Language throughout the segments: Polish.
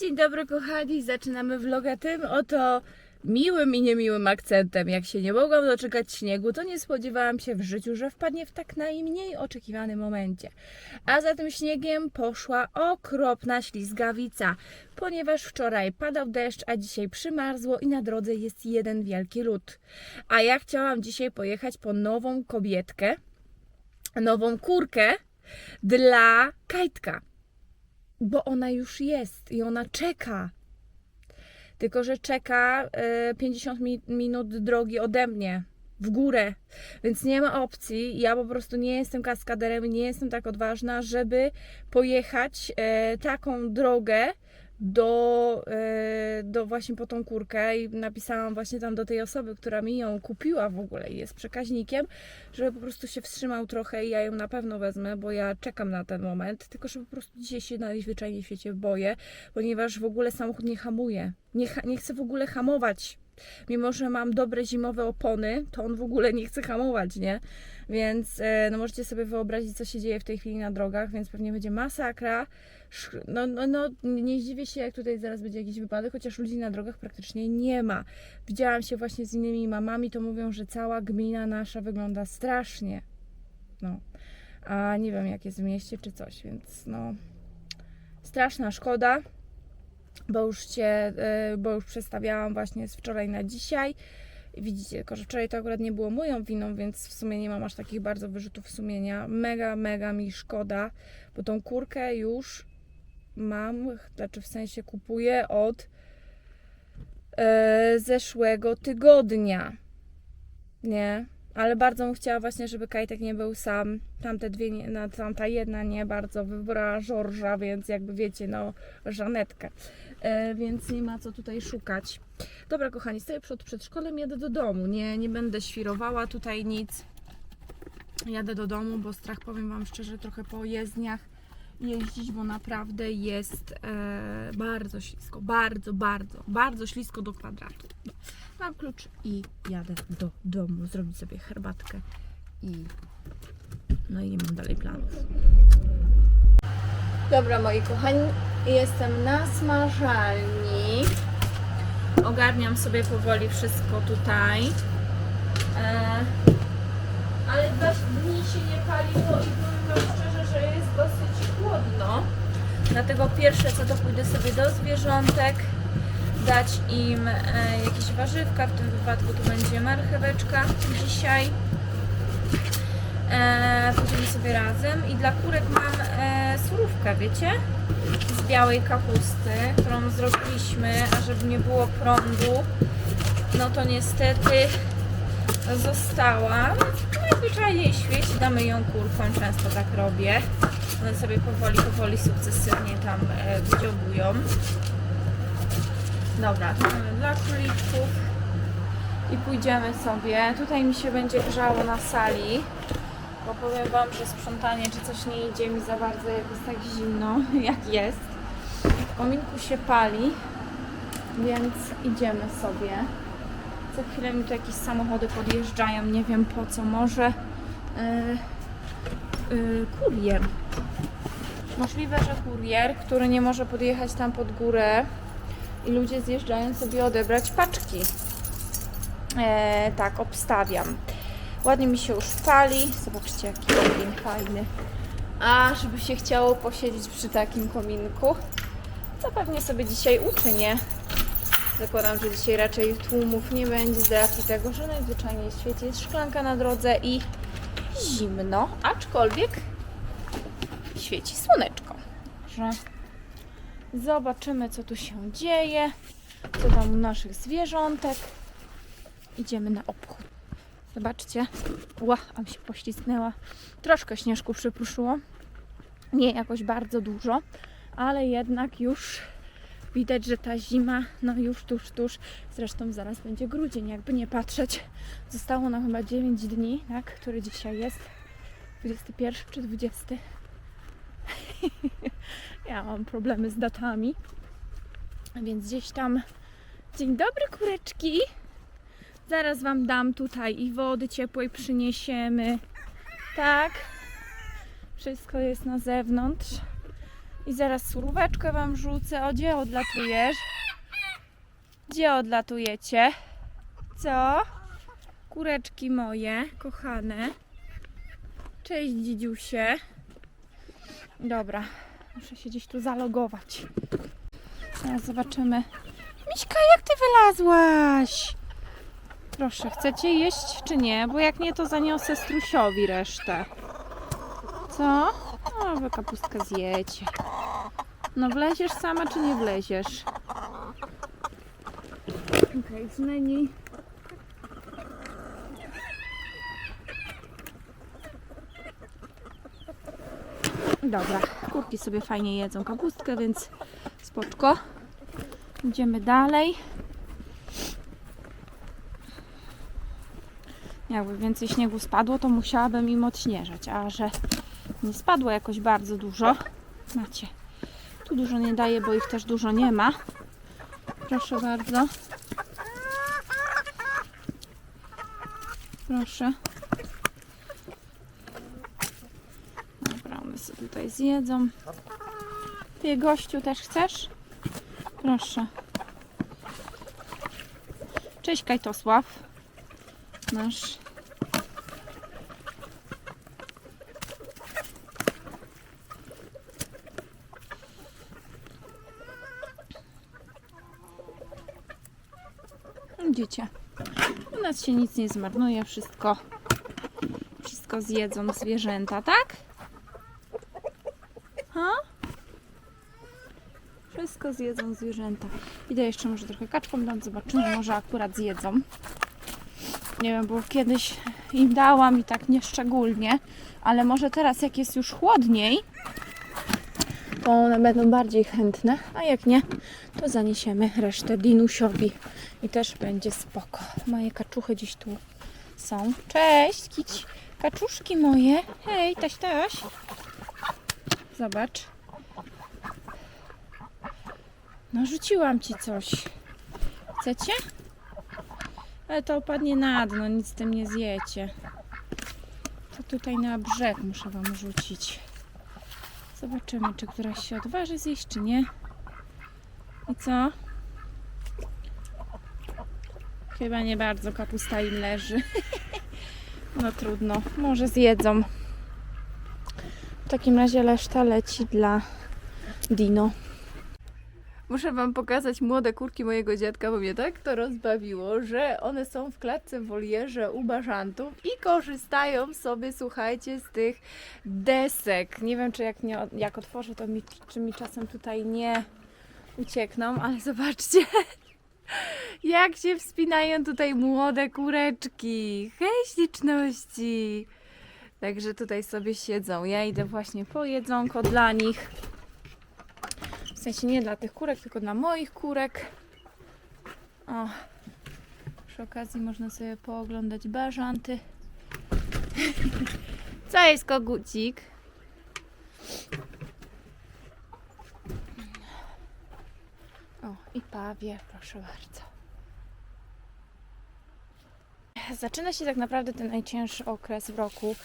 Dzień dobry kochani, zaczynamy vloga tym oto miłym i niemiłym akcentem. Jak się nie mogłam doczekać śniegu, to nie spodziewałam się w życiu, że wpadnie w tak najmniej oczekiwanym momencie. A za tym śniegiem poszła okropna ślizgawica, ponieważ wczoraj padał deszcz, a dzisiaj przymarzło i na drodze jest jeden wielki lód. A ja chciałam dzisiaj pojechać po nową kobietkę, nową kurkę dla Kajtka bo ona już jest i ona czeka. Tylko, że czeka e, 50 mi- minut drogi ode mnie w górę, więc nie ma opcji. Ja po prostu nie jestem kaskaderem, nie jestem tak odważna, żeby pojechać e, taką drogę do, e, do właśnie po tą kurkę i napisałam właśnie tam do tej osoby, która mi ją kupiła w ogóle i jest przekaźnikiem, żeby po prostu się wstrzymał trochę i ja ją na pewno wezmę, bo ja czekam na ten moment, tylko że po prostu dzisiaj się najzwyczajniej w świecie boję, ponieważ w ogóle samochód nie hamuje. Nie, nie chcę w ogóle hamować. Mimo, że mam dobre zimowe opony, to on w ogóle nie chce hamować, nie? Więc e, no możecie sobie wyobrazić, co się dzieje w tej chwili na drogach, więc pewnie będzie masakra. No, no, no nie zdziwię się, jak tutaj zaraz będzie jakiś wypadek, chociaż ludzi na drogach praktycznie nie ma. Widziałam się właśnie z innymi mamami, to mówią, że cała gmina nasza wygląda strasznie. No. A nie wiem, jak jest w mieście czy coś, więc no. Straszna szkoda, bo już cię, y, bo już przestawiałam właśnie z wczoraj na dzisiaj. Widzicie, tylko że wczoraj to akurat nie było moją winą, więc w sumie nie mam aż takich bardzo wyrzutów sumienia. Mega, mega mi szkoda, bo tą kurkę już mam, znaczy w sensie kupuję od e, zeszłego tygodnia. Nie? Ale bardzo bym chciała właśnie, żeby Kajtek nie był sam. Tamte dwie, no, tamta jedna nie bardzo wybrała Żorża, więc jakby wiecie, no, Żanetkę. E, więc nie ma co tutaj szukać. Dobra, kochani, stoję przed przedszkolem, jadę do domu. Nie, nie będę świrowała tutaj nic. Jadę do domu, bo strach, powiem Wam szczerze, trochę po jezdniach jeździć, bo naprawdę jest e, bardzo ślisko, bardzo, bardzo, bardzo ślisko do kwadratu. Mam klucz i jadę do domu, zrobić sobie herbatkę i no i nie mam dalej planów. Dobra, moi kochani, jestem na smażalni. Ogarniam sobie powoli wszystko tutaj. E, ale dwa dni się nie paliło i powiem Wam szczerze, że jest dosyć Dlatego pierwsze co to pójdę sobie do zwierzątek, dać im e, jakieś warzywka, w tym wypadku to będzie marcheweczka dzisiaj. E, pójdziemy sobie razem i dla kurek mam e, surówkę, wiecie? Z białej kapusty, którą zrobiliśmy, a żeby nie było prądu, no to niestety została. Najzwyczajniej w świecie damy ją kurkom, często tak robię. One sobie powoli, powoli, sukcesywnie tam e, wydziobują. Dobra, to mamy dla króliczków i pójdziemy sobie. Tutaj mi się będzie grzało na sali, bo powiem Wam, że sprzątanie czy coś nie idzie mi za bardzo, jak jest tak zimno, jak jest. W kominku się pali, więc idziemy sobie. Co chwilę mi tu jakieś samochody podjeżdżają, nie wiem po co, może yy, yy, kurier. Możliwe, że kurier, który nie może podjechać tam pod górę i ludzie zjeżdżają sobie odebrać paczki. E, tak, obstawiam. Ładnie mi się już pali. Zobaczcie, jaki ogień fajny. A, żeby się chciało posiedzieć przy takim kominku, to pewnie sobie dzisiaj uczynię. Zakładam, że dzisiaj raczej tłumów nie będzie z racji tego, że najzwyczajniej w świecie jest szklanka na drodze i zimno, aczkolwiek świeci słoneczko. Że zobaczymy, co tu się dzieje, co tam u naszych zwierzątek. Idziemy na obchód. Zobaczcie. Ła, a mi się poślizgnęła. Troszkę śnieżku przypruszyło. Nie jakoś bardzo dużo, ale jednak już widać, że ta zima, no już tuż, tuż. Zresztą zaraz będzie grudzień, jakby nie patrzeć. Zostało nam chyba 9 dni, tak? Który dzisiaj jest? 21 czy 20? ja mam problemy z datami. Więc gdzieś tam. Dzień dobry, kureczki. Zaraz Wam dam tutaj i wody ciepłej przyniesiemy. Tak. Wszystko jest na zewnątrz. I zaraz suróweczkę wam rzucę. O, gdzie odlatujesz? Gdzie odlatujecie? Co? Kureczki moje, kochane. Cześć, dzidziusie. Dobra, muszę się gdzieś tu zalogować. Teraz zobaczymy. Miśka, jak ty wylazłaś? Proszę, chcecie jeść czy nie? Bo jak nie, to zaniosę strusiowi resztę. Co? O, wy kapustkę zjecie. No wleziesz sama, czy nie wleziesz? Okej, okay, Dobra, kurki sobie fajnie jedzą kapustkę, więc spoczko. Idziemy dalej. Jakby więcej śniegu spadło, to musiałabym im odśnieżać, a że nie spadło jakoś bardzo dużo, macie. Tu dużo nie daje, bo ich też dużo nie ma. Proszę bardzo. Proszę. Dobra, one sobie tutaj zjedzą. Ty, gościu, też chcesz? Proszę. Cześć, Kajtosław. Nasz. Widzicie, u nas się nic nie zmarnuje, wszystko, wszystko zjedzą zwierzęta, tak? Wszystko zjedzą zwierzęta. Idę jeszcze może trochę kaczkom dam, zobaczymy, może akurat zjedzą. Nie wiem, bo kiedyś im dałam i tak nieszczególnie, ale może teraz jak jest już chłodniej, to one będą bardziej chętne, a jak nie, to zaniesiemy resztę dinusiowi i też będzie spoko. Moje kaczuchy gdzieś tu są. Cześć, kić. Kaczuszki moje. Hej, taś, taś. Zobacz. No rzuciłam ci coś. Chcecie? Ale to opadnie na dno, nic z tym nie zjecie. To tutaj na brzeg muszę wam rzucić. Zobaczymy, czy któraś się odważy zjeść, czy nie. I co? Chyba nie bardzo kapusta im leży. No trudno, może zjedzą. W takim razie reszta leci dla Dino. Muszę Wam pokazać młode kurki mojego dziadka, bo mnie tak to rozbawiło, że one są w klatce w wolierze u bażantów i korzystają sobie, słuchajcie, z tych desek. Nie wiem, czy jak, nie, jak otworzę, to mi, czy mi czasem tutaj nie uciekną, ale zobaczcie, jak się wspinają tutaj młode kureczki. Hej, śliczności! Także tutaj sobie siedzą. Ja idę właśnie po jedzonko dla nich. W sensie nie dla tych kurek, tylko dla moich kurek. O, przy okazji można sobie pooglądać bażanty. Co jest kogucik? O, i pawie, proszę bardzo. Zaczyna się tak naprawdę ten najcięższy okres w roku,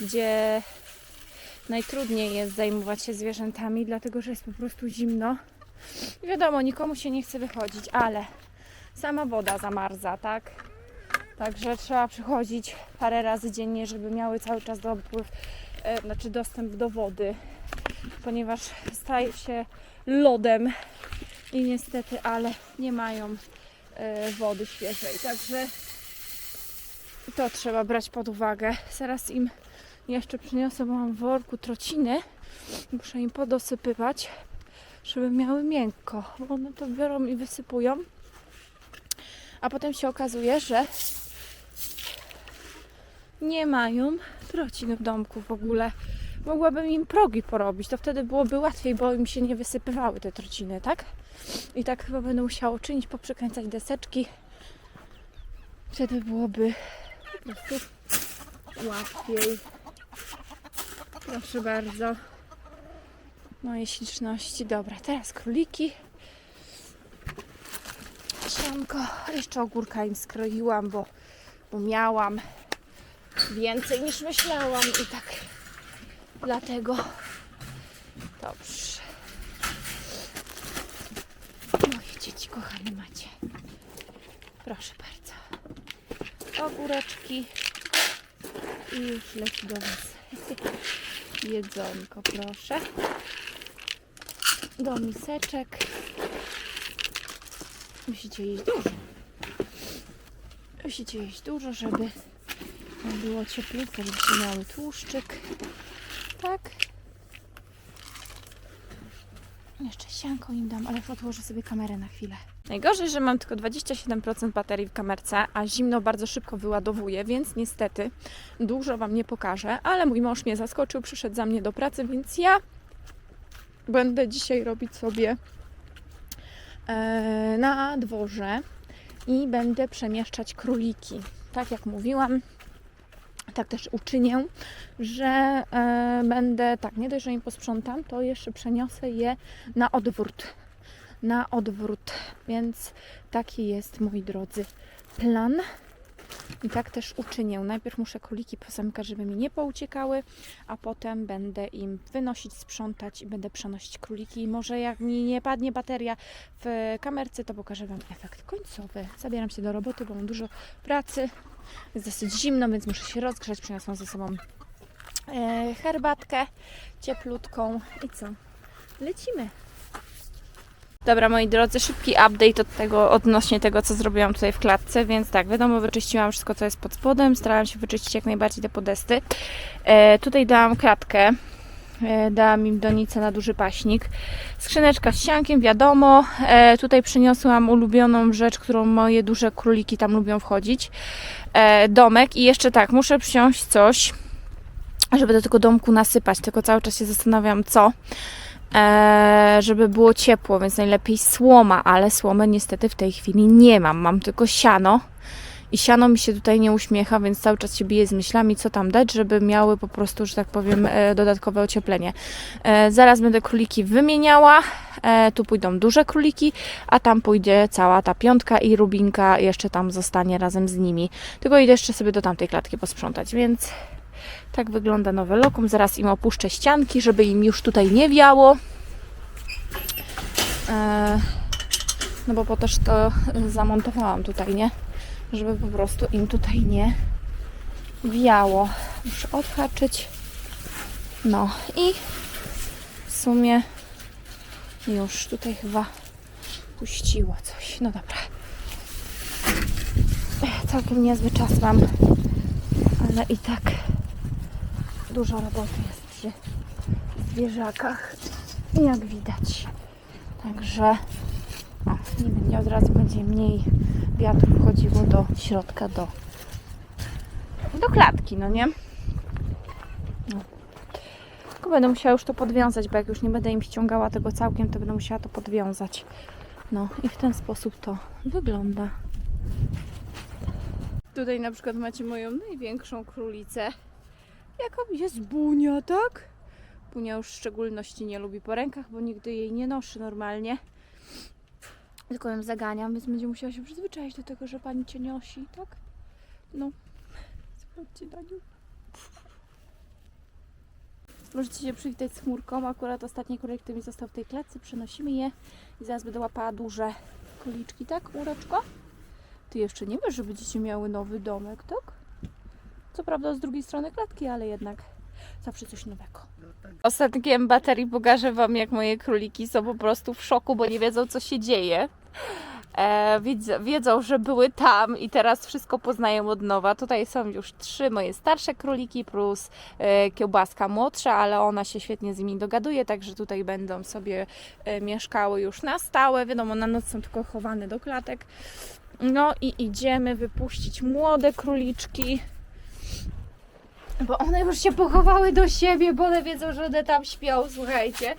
gdzie najtrudniej jest zajmować się zwierzętami, dlatego że jest po prostu zimno. I wiadomo, nikomu się nie chce wychodzić, ale sama woda zamarza, tak? Także trzeba przychodzić parę razy dziennie, żeby miały cały czas dopływ, e, znaczy dostęp do wody, ponieważ staje się lodem i niestety, ale nie mają e, wody świeżej. Także to trzeba brać pod uwagę. Zaraz im jeszcze przyniosę, bo mam w worku trociny. Muszę im podosypywać, żeby miały miękko. Bo one to biorą i wysypują. A potem się okazuje, że nie mają trocin w domku w ogóle. Mogłabym im progi porobić, to wtedy byłoby łatwiej, bo im się nie wysypywały te trociny, tak? I tak chyba będę musiała czynić, poprzekręcać deseczki. Wtedy byłoby po prostu łatwiej. Proszę bardzo. Moje śliczności. Dobra, teraz króliki. Sianko. Jeszcze ogórka im skroiłam, bo, bo miałam więcej niż myślałam i tak dlatego dobrze. Moje dzieci kochane macie. Proszę bardzo. Ogóreczki i już leci do Was. jedzonko, proszę. Do miseczek. Musicie jeść dużo. Musicie jeść dużo, żeby było cieplutko, żebyście miały tłuszczyk. Tak. Jeszcze sianką im dam, ale odłożę sobie kamerę na chwilę. Najgorzej, że mam tylko 27% baterii w kamerce, a zimno bardzo szybko wyładowuje, więc niestety dużo Wam nie pokażę, ale mój mąż mnie zaskoczył, przyszedł za mnie do pracy, więc ja będę dzisiaj robić sobie e, na dworze i będę przemieszczać króliki. Tak jak mówiłam, tak też uczynię, że e, będę, tak, nie dość, że im posprzątam, to jeszcze przeniosę je na odwrót. Na odwrót, więc taki jest, moi drodzy, plan. I tak też uczynię. Najpierw muszę króliki pozamykać, żeby mi nie pouciekały, a potem będę im wynosić, sprzątać i będę przenosić króliki. I może jak mi nie padnie bateria w kamerce, to pokażę Wam efekt końcowy. Zabieram się do roboty, bo mam dużo pracy. Jest dosyć zimno, więc muszę się rozgrzać. Przyniosłam ze sobą e, herbatkę cieplutką. I co? Lecimy. Dobra, moi drodzy, szybki update od tego, odnośnie tego, co zrobiłam tutaj w klatce, więc tak, wiadomo, wyczyściłam wszystko, co jest pod spodem, starałam się wyczyścić jak najbardziej te podesty. E, tutaj dałam kratkę, e, dałam im donicę na duży paśnik. Skrzyneczka z siankiem, wiadomo. E, tutaj przyniosłam ulubioną rzecz, którą moje duże króliki tam lubią wchodzić. E, domek i jeszcze tak, muszę przyjąć coś, żeby do tego domku nasypać, tylko cały czas się zastanawiam, co żeby było ciepło, więc najlepiej słoma, ale słomy niestety w tej chwili nie mam. Mam tylko siano i siano mi się tutaj nie uśmiecha, więc cały czas się biję z myślami, co tam dać, żeby miały po prostu, że tak powiem, e, dodatkowe ocieplenie. E, zaraz będę króliki wymieniała. E, tu pójdą duże króliki, a tam pójdzie cała ta piątka i rubinka jeszcze tam zostanie razem z nimi. Tylko idę jeszcze sobie do tamtej klatki posprzątać, więc tak wygląda nowe lokum. Zaraz im opuszczę ścianki, żeby im już tutaj nie wiało. E, no bo po też to zamontowałam tutaj, nie? Żeby po prostu im tutaj nie wiało. Muszę odhaczyć. No i w sumie już tutaj chyba puściło coś. No dobra. Całkiem niezły czas mam, ale i tak dużo roboty jest przy zwierzakach, jak widać. Także o, nie będzie od razu będzie mniej wiatru wchodziło do środka, do, do klatki, no nie? No. Tylko będę musiała już to podwiązać, bo jak już nie będę im ściągała tego całkiem, to będę musiała to podwiązać. No i w ten sposób to wygląda. Tutaj na przykład macie moją największą królicę. Jaka jest Bunia, tak? Bunia już w szczególności nie lubi po rękach, bo nigdy jej nie noszy normalnie. Tylko ją zaganiam, więc będzie musiała się przyzwyczaić do tego, że pani cię nosi, tak? No. Sprawdźcie na nią. Możecie się przywitać z chmurką. Akurat ostatni królek, który mi został w tej klatce, przenosimy je i zaraz będę łapała duże króliczki, tak, chmureczko? Ty jeszcze nie wiesz, że będziecie miały nowy domek, tak? Co prawda z drugiej strony klatki, ale jednak zawsze coś nowego. Ostatkiem baterii pokażę Wam, jak moje króliki są po prostu w szoku, bo nie wiedzą, co się dzieje. E, wiedzą, że były tam i teraz wszystko poznają od nowa. Tutaj są już trzy moje starsze króliki plus e, kiełbaska młodsza, ale ona się świetnie z nimi dogaduje, także tutaj będą sobie e, mieszkały już na stałe. Wiadomo, na noc są tylko chowane do klatek. No i idziemy wypuścić młode króliczki. Bo one już się pochowały do siebie, bo one wiedzą, że one tam śpią, słuchajcie.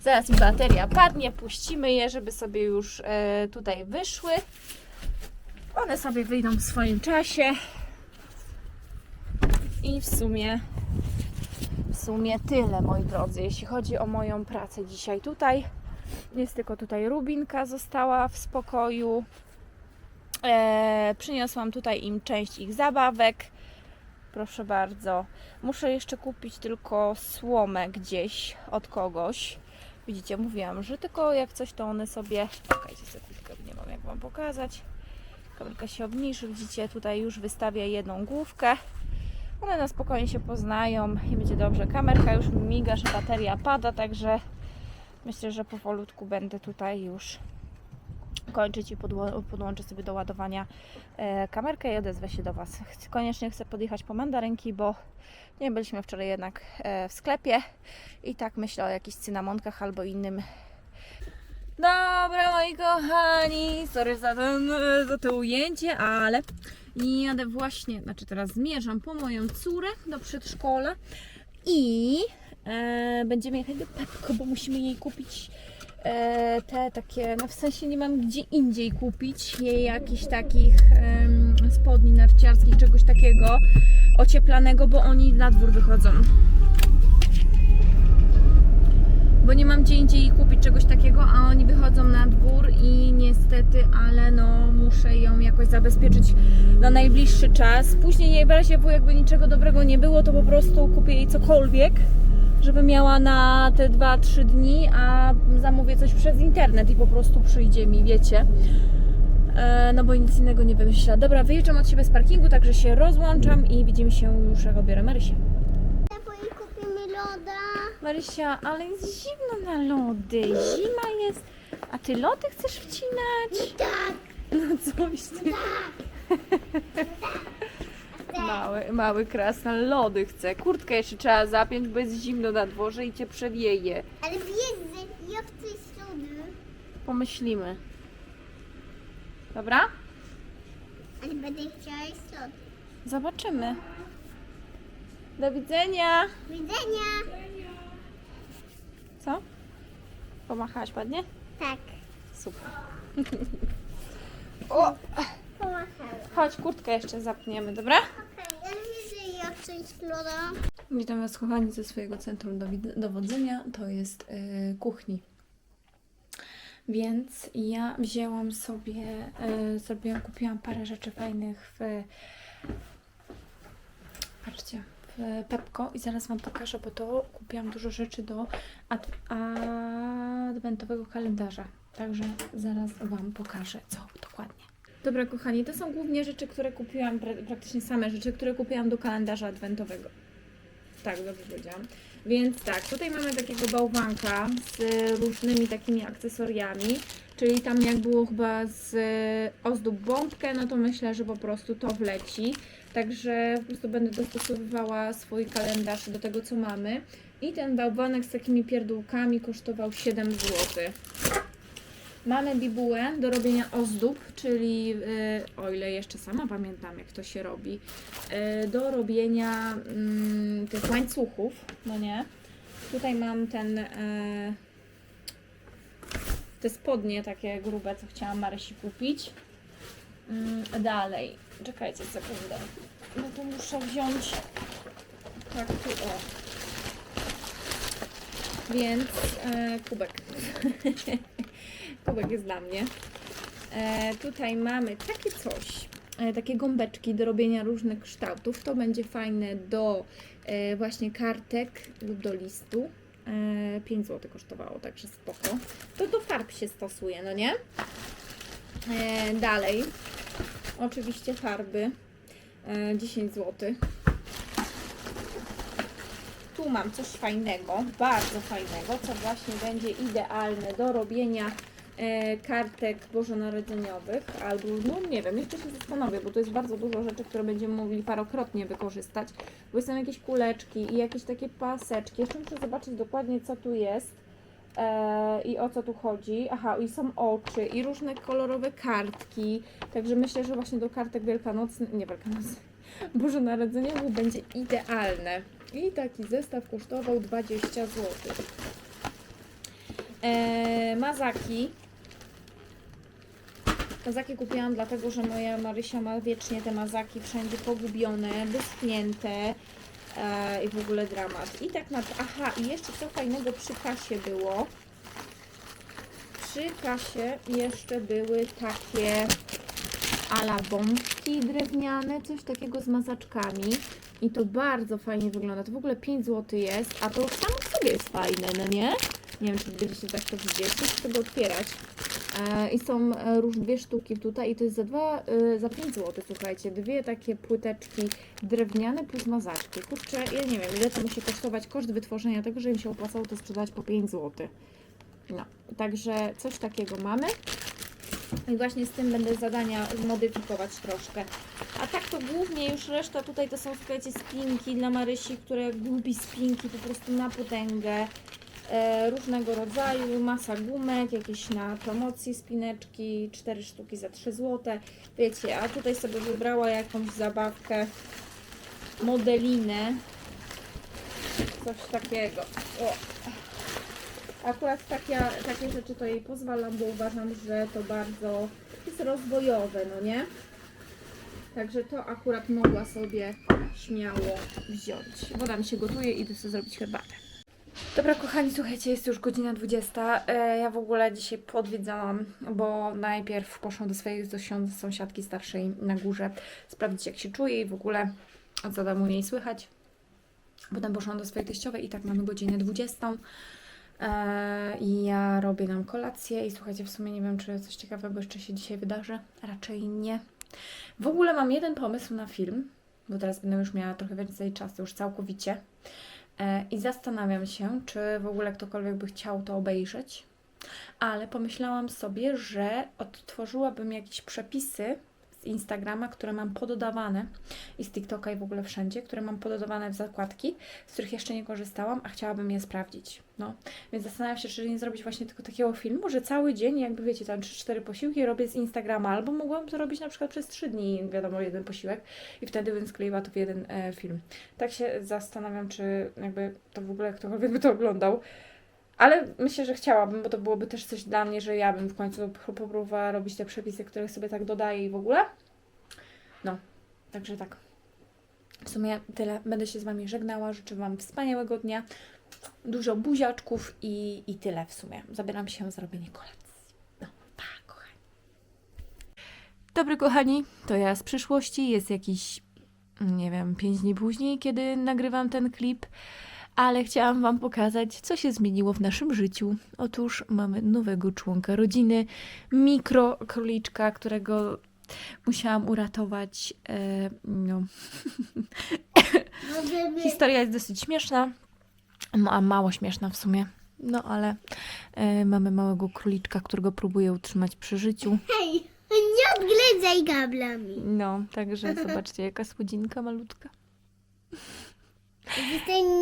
Zaraz mi bateria padnie, puścimy je, żeby sobie już e, tutaj wyszły. One sobie wyjdą w swoim czasie. I w sumie, w sumie tyle, moi drodzy, jeśli chodzi o moją pracę dzisiaj tutaj. Jest tylko tutaj Rubinka została w spokoju. E, przyniosłam tutaj im część ich zabawek. Proszę bardzo. Muszę jeszcze kupić tylko słomę gdzieś od kogoś. Widzicie, mówiłam, że tylko jak coś to one sobie. Czekajcie sekundkę, nie Wam pokazać. Kamerka się obniży, widzicie, tutaj już wystawia jedną główkę. One na spokojnie się poznają i będzie dobrze. Kamerka już miga, że bateria pada, także myślę, że powolutku będę tutaj już kończyć i podłączę sobie do ładowania e, kamerkę i odezwę się do Was. Koniecznie chcę podjechać po mandarynki, bo nie byliśmy wczoraj jednak e, w sklepie i tak myślę o jakichś cynamonkach albo innym. Dobra, moi kochani, sorry za, ten, za to ujęcie, ale jadę właśnie, znaczy teraz zmierzam po moją córę do przedszkola i e, będziemy jechać do Pepko, bo musimy jej kupić te takie, no w sensie nie mam gdzie indziej kupić jej jakichś takich spodni narciarskich, czegoś takiego ocieplanego, bo oni na dwór wychodzą. Bo nie mam gdzie indziej kupić czegoś takiego, a oni wychodzą na dwór i niestety, ale no muszę ją jakoś zabezpieczyć na najbliższy czas. Później jej w razie jakby niczego dobrego nie było, to po prostu kupię jej cokolwiek, żeby miała na te 2-3 dni, a zamówię coś przez internet i po prostu przyjdzie mi, wiecie. E, No bo nic innego nie wymyśla. Dobra, wyjeżdżam od siebie z parkingu, także się rozłączam i widzimy się już jak obiorę Marysię. Kupimy loda. Marysia, ale jest zimno na lody. Zima jest. A ty lody chcesz wcinać? Tak. No coś ty. Mały, mały krasnal lody chce. Kurtkę jeszcze trzeba zapiąć, bo jest zimno na dworze i cię przewieje. Ale wiedzę, ja chcę lody. Pomyślimy. Dobra? Ale będę chciała jeść lody. Zobaczymy. Do widzenia. Widzenia. Co? Pomachałaś ładnie? Tak. Super. O, Pomachałam. chodź, kurtkę jeszcze zapniemy, dobra? Witam Was kochani ze swojego centrum dowodzenia, to jest y, kuchni. Więc ja wzięłam sobie, y, zrobiłam, kupiłam parę rzeczy fajnych w, patrzcie, w Pepko i zaraz Wam pokażę, bo to kupiłam dużo rzeczy do ad- adwentowego kalendarza. Także zaraz Wam pokażę, co dokładnie. Dobra, kochani, to są głównie rzeczy, które kupiłam, pra- praktycznie same rzeczy, które kupiłam do kalendarza adwentowego. Tak, dobrze powiedziałam. Więc tak, tutaj mamy takiego bałwanka z różnymi takimi akcesoriami, czyli tam jak było chyba z ozdób bombkę, no to myślę, że po prostu to wleci. Także po prostu będę dostosowywała swój kalendarz do tego, co mamy. I ten bałwanek z takimi pierdółkami kosztował 7 zł. Mamy bibułę do robienia ozdób, czyli yy, o ile jeszcze sama pamiętam, jak to się robi, yy, do robienia mm, tych łańcuchów, no nie? Tutaj mam ten, yy, te spodnie takie grube, co chciałam Marysi kupić. Yy, dalej, czekajcie sekundę, no to muszę wziąć tak tu o. Więc kubek. kubek jest dla mnie. E, tutaj mamy takie coś, e, takie gąbeczki do robienia różnych kształtów. To będzie fajne do e, właśnie kartek lub do listu. E, 5 zł kosztowało, także spoko. To do farb się stosuje, no nie? E, dalej, oczywiście farby. E, 10 zł. Tu mam coś fajnego, bardzo fajnego, co właśnie będzie idealne do robienia kartek bożonarodzeniowych, albo, no nie wiem, jeszcze się zastanowię, bo to jest bardzo dużo rzeczy, które będziemy mogli parokrotnie wykorzystać, bo są jakieś kuleczki i jakieś takie paseczki, jeszcze muszę zobaczyć dokładnie, co tu jest e, i o co tu chodzi. Aha, i są oczy i różne kolorowe kartki, także myślę, że właśnie do kartek wielkanocnych, nie wielkanocnych, bożonarodzeniowych będzie idealne. I taki zestaw kosztował 20 zł. Eee, mazaki. Mazaki kupiłam dlatego, że moja Marysia ma wiecznie te mazaki wszędzie pogubione, wyschnięte eee, i w ogóle dramat. I tak na... Aha, i jeszcze co fajnego przy kasie było. Przy kasie jeszcze były takie ala bombki drewniane, coś takiego z mazaczkami. I to bardzo fajnie wygląda. To w ogóle 5 zł jest, a to samo w sobie jest fajne, no nie? Nie wiem, czy będziecie tak to widzieć. Chcę tego otwierać. E, I są e, róż dwie sztuki tutaj i to jest za dwa, e, za 5 zł, słuchajcie. Dwie takie płyteczki drewniane plus mazaczki. Kurczę, ja nie wiem ile to musi kosztować koszt wytworzenia tego, że im się opłacało to sprzedać po 5 zł. No, także coś takiego mamy. I właśnie z tym będę zadania zmodyfikować troszkę. A tak to głównie już reszta tutaj to są, słuchajcie, spinki dla Marysi, które lubi spinki po prostu na potęgę. E, różnego rodzaju, masa gumek, jakieś na promocji spineczki, 4 sztuki za 3 zł. Wiecie, a tutaj sobie wybrała jakąś zabawkę, modelinę, coś takiego. O. Akurat takie, takie rzeczy to jej pozwalam, bo uważam, że to bardzo jest rozwojowe, no nie? Także to akurat mogła sobie śmiało wziąć. Woda mi się gotuje, idę sobie zrobić herbatę. Dobra, kochani, słuchajcie, jest już godzina 20. E, ja w ogóle dzisiaj podwiedzałam, bo najpierw poszłam do swojej dosią- sąsiadki starszej na górze sprawdzić, jak się czuje i w ogóle co tam u niej słychać. Potem poszłam do swojej teściowej i tak mamy godzinę 20. E, I ja robię nam kolację i słuchajcie, w sumie nie wiem, czy coś ciekawego jeszcze się dzisiaj wydarzy. Raczej nie. W ogóle mam jeden pomysł na film, bo teraz będę już miała trochę więcej czasu, już całkowicie. E, I zastanawiam się, czy w ogóle ktokolwiek by chciał to obejrzeć. Ale pomyślałam sobie, że odtworzyłabym jakieś przepisy Instagrama, które mam pododawane i z TikToka i w ogóle wszędzie, które mam pododawane w zakładki, z których jeszcze nie korzystałam, a chciałabym je sprawdzić. No, więc zastanawiam się, czy nie zrobić właśnie tylko takiego filmu, że cały dzień, jakby wiecie, tam 3-4 posiłki robię z Instagrama, albo mogłam to robić na przykład przez 3 dni, wiadomo, jeden posiłek i wtedy bym skleiła to w jeden e, film. Tak się zastanawiam, czy jakby to w ogóle ktokolwiek by to oglądał. Ale myślę, że chciałabym, bo to byłoby też coś dla mnie, że ja bym w końcu pró- popróbowała robić te przepisy, które sobie tak dodaję i w ogóle. No, także tak. W sumie tyle. Będę się z Wami żegnała. Życzę Wam wspaniałego dnia. Dużo buziaczków i, i tyle w sumie. Zabieram się za robienie kolacji. No, pa, kochani. Dobry, kochani. To ja z przyszłości. Jest jakiś, nie wiem, 5 dni później, kiedy nagrywam ten klip. Ale chciałam Wam pokazać, co się zmieniło w naszym życiu. Otóż mamy nowego członka rodziny, mikro króliczka, którego musiałam uratować. E, no. Historia jest dosyć śmieszna, a mało śmieszna w sumie. No ale e, mamy małego króliczka, którego próbuję utrzymać przy życiu. Hej, nie odgryzaj gablami. No, także zobaczcie, jaka słodzinka malutka.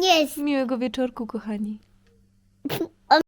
Nie Miłego wieczorku, kochani.